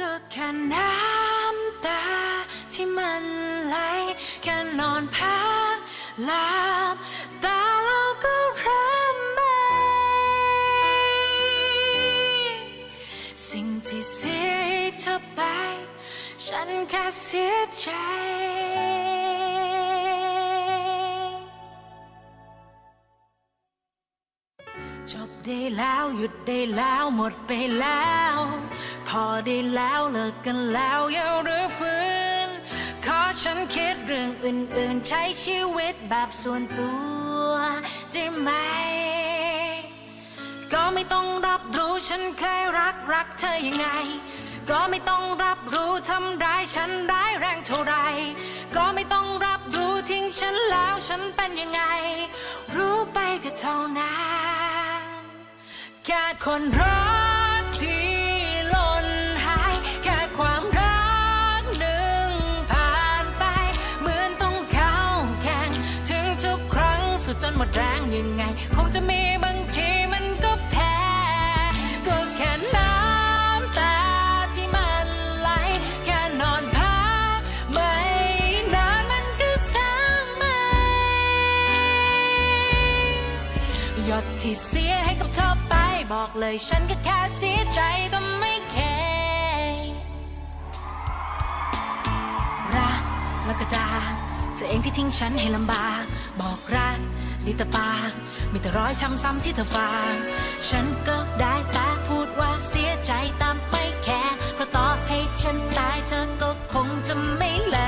ก็แค่น้ำตาที่มันไหลแค่นอนพักหลับตาเราก็ริ่มไหมสิ่งที่เสียให้เธอไป ฉันแค่เสียใจ ได้แล้วหยุดได้แล้วหมดไปแล้ว พอได้แล้วเลิกกันแล้วอย่าหรือฟื้นขอฉันคิดเรื่องอื่นๆ ใช้ชีวิตแบบส่วนตัวได้ไหม ก็ไม่ต้องรับรู้ฉันเคยรักรักเธอยังไง ก็ไม่ต้องรับรู้ทำร้ายฉันร้ายแรงเท่าไร ก็ไม่ต้องรับรู้ทิ้งฉันแล้วฉันเป็นยังไง รู้ไปก็เท่านั้น แค่คนรักที่หล่นหาย แค่ความรักหนึ่งผ่านไป เหมือนต้องเข้าแข่งถึงทุกครั้งสุดจนหมดแรงยังไง คงจะมี บอกเลยฉันก็แค่เสียใจแต่ไม่แคร์รักแล้วก็จากเธอเองที่ทิ้งฉันให้ลำบาก บอกรักดีแต่ปากมีแต่รอยช้ำซ้ำที่เธอฝากฉันก็ได้แต่พูดว่าเสียใจแต่ไม่แคร์เพราะต่อให้ฉันตายเธอก็คงจะไม่แล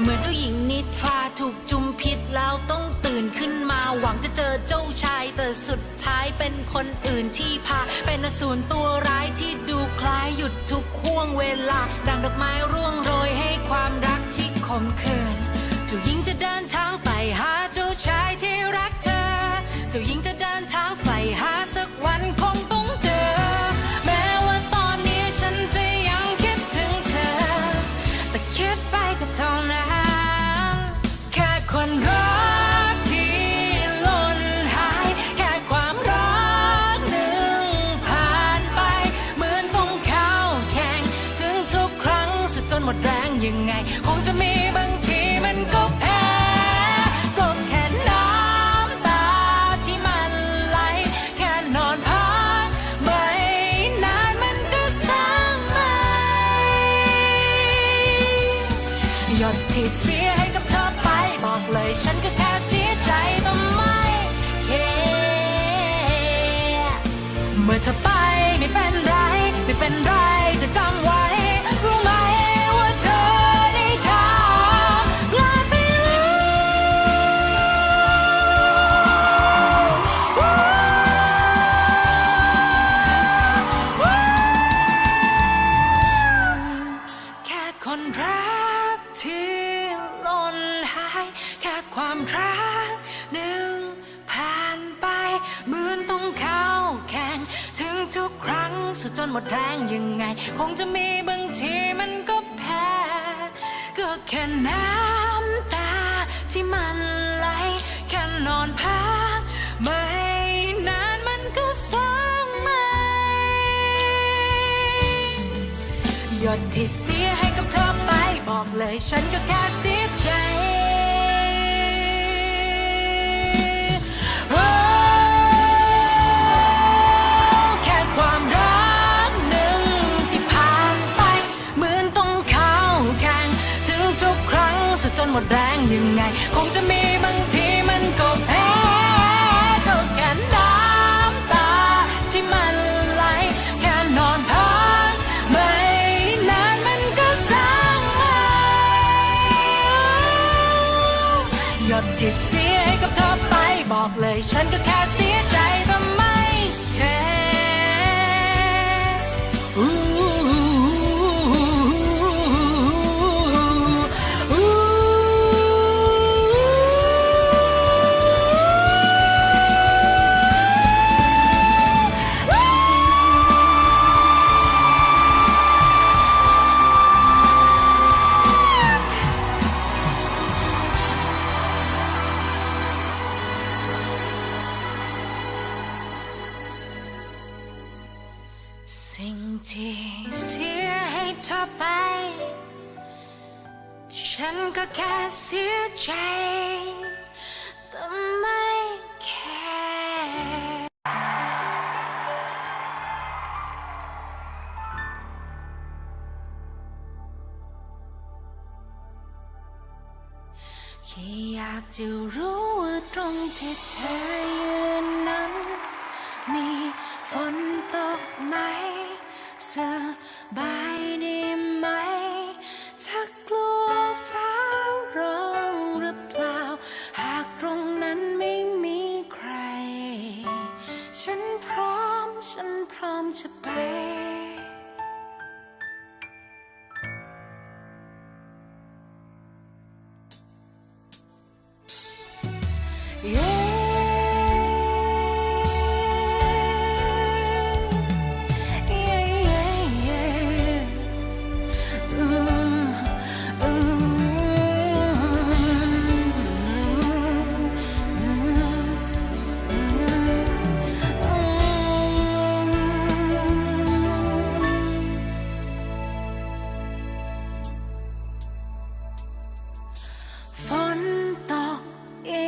เหมือนเจ้าหญิงนิทราถูกจุมพิษแล้วต้องตื่นขึ้นมาหวังจะเจอเจ้าชายแต่สุดายเป็นคนอื่นที่พา เป็นอสูรตัวร้ายที่ดูคล้ายหยุดทุกห่วงเวลาดังดอกไม้ร่วงโรยให้ความรักที่ขมขื่นเจ้าหญิงจะเดินทาง แค่น้ำตาที่มันไหลแค่นอนพักไม่นานมันก็สร้างใหม่หยดที่เสียให้กับเธอไปบอกเลยฉันก็แค่เสียใจ หมดแรงยังไง คงจะมีบางทีมันก็แพ้ก็แค่น้ำตาที่มันไหลแค่นอนพักไม่นานมันก็สร้างหม่หยดที่เสียให้กับเธอไปบอกเลยฉันก็แค่ ก็แค่เสียใจแต่ไม่แคร์แค่อยากจะรู้ว่าตรงที่เธอยืนนั้น มีฝนตกไหมสบาย จะไป Yeah.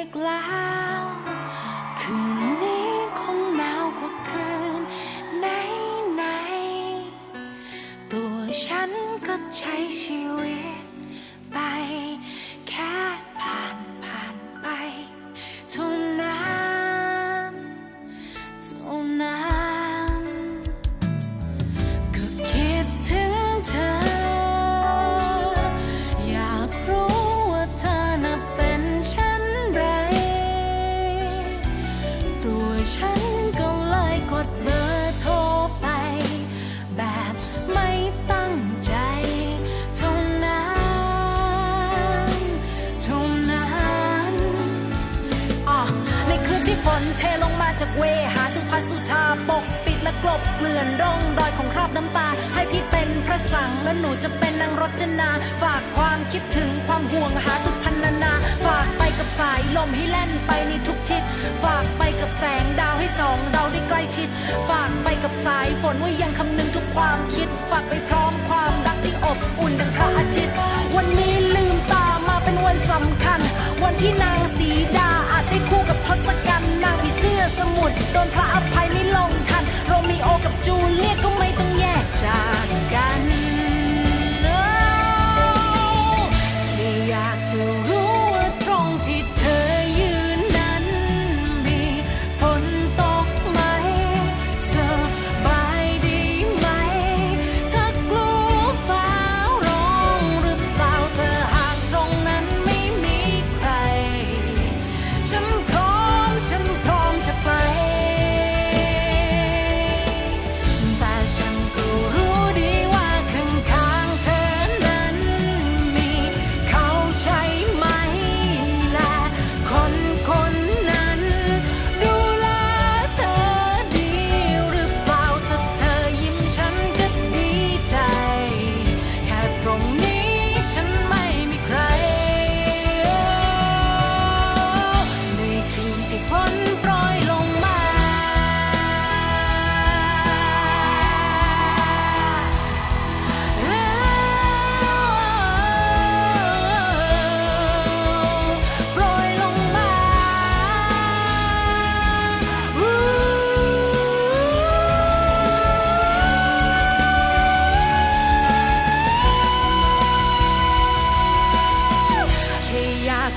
กแล้ว คืนนี้คงหนาวกว่าคืนไหนไหนๆตัวฉันก็ใช้ชีวิต ฉันก็เลยกดเบอร์โทรไป แบบไม่ตั้งใจเท่านั้นเท่านั้นอ๋อในคืนที่ฝนเทลงมาจากเวหาสุภาสุธาปก และกลบเกลื่อนร่องรอยของคราบน้ำตา ให้พี่เป็นพระสังและหนูจะเป็นนางรจนา ฝากความคิดถึงความห่วงหาสุพรรณนา ฝากไปกับสายลมให้แล่นไปในทุกทิศ ฝากไปกับแสงดาวให้สองเราได้ใกล้ชิด ฝากไปกับสายฝนว่ายังคำนึงทุกความคิด ฝากไปพร้อมความรักที่อบอุ่นดังพระอาทิตย์ วันนี้ลืมตามาเป็นวันสำคัญ วันที่นางสีดาอาจได้คู่กับทศกัณฐ์นางผีเสื้อสมุทรโดนพระอภัยไม่ลง ทันโรมิโอกับ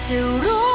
จะรู้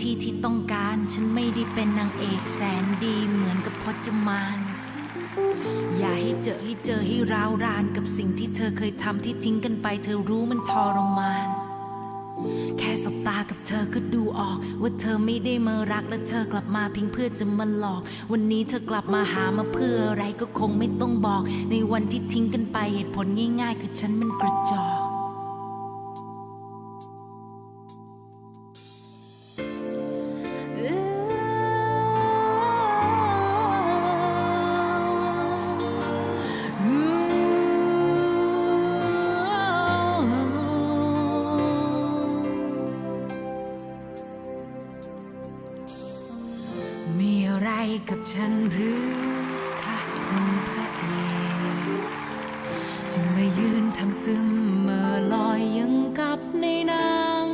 ที่ที่ต้องการ ฉันไม่ได้เป็นนางเอกแสนดีเหมือนกับพจมานอย่าให้เจอให้เจอให้ร้าวรานกับสิ่งที่เธอเคยทำที่ทิ้งกันไป เธอรู้มันทรมาน แค่สบตากับเธอก็ดูออก ว่าเธอไม่ได้มารักและเธอกลับมาเพียงเพื่อจะมาหลอก วันนี้เธอกลับมาหามาเพื่ออะไรก็คงไม่ต้องบอก ในวันที่ทิ้งกันไปเหตุผลง่าย ๆ คือฉันมันกระจอก กับฉันหรือคะคุณพระเอกจึงมายืนทำซึมเมื่อลอยยังกับในหนัง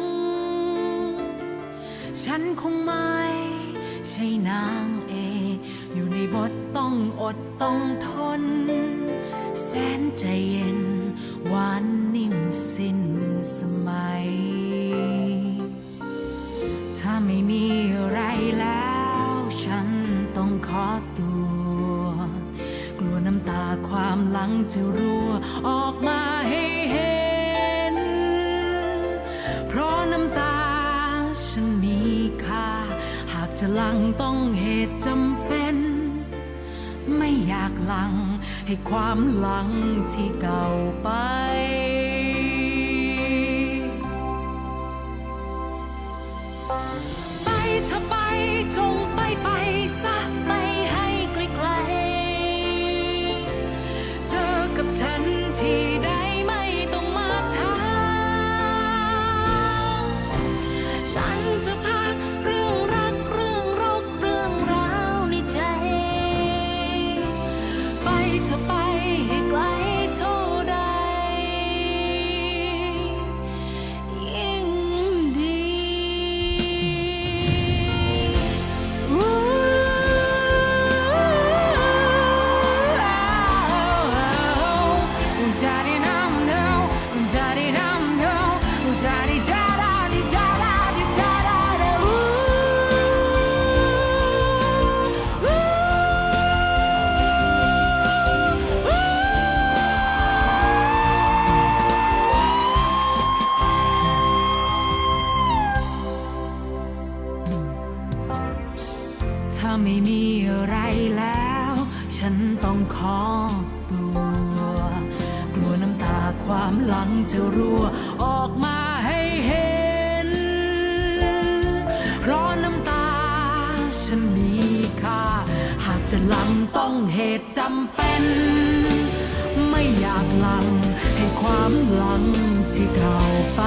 ฉันคงไม่ใช่นางเอกอยู่ในบทต้องอดต้องทน แสนใจเย็นหวานนิ่มสิ้นสมัย ถ้าไม่มี ตัว กลัวน้ำตาความหลังจะรั่วออกมาให้เห็น เพราะน้ำตาฉันมีค่า หากจะหลังต้องเหตุจำเป็น ไม่อยากหลังให้ความหลังที่เก่าไปไปเธอไปจงไปไปาความหลังจะรั่วออกมาให้เห็น เพราะน้ำตาฉันมีค่า หากจะหลังต้องเหตุจำเป็น ไม่อยากหลังให้ความหลังที่เก่าไป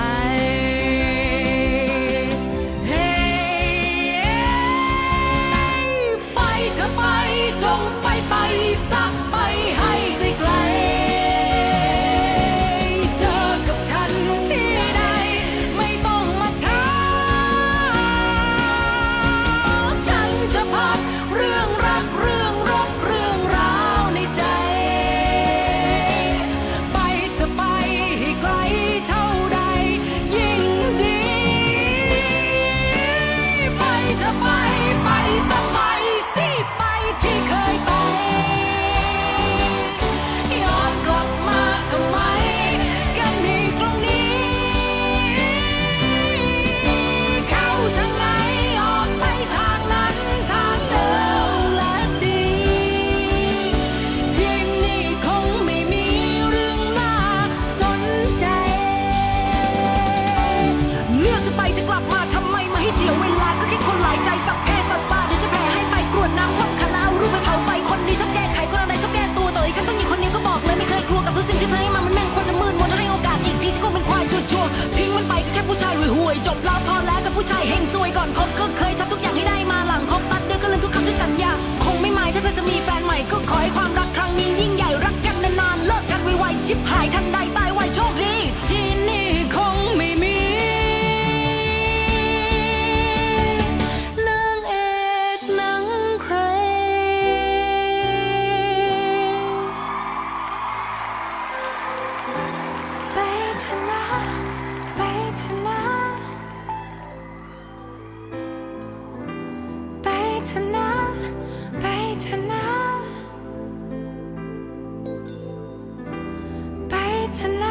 เถอะนะ ไปเถอะนะ ไปเถอะนะ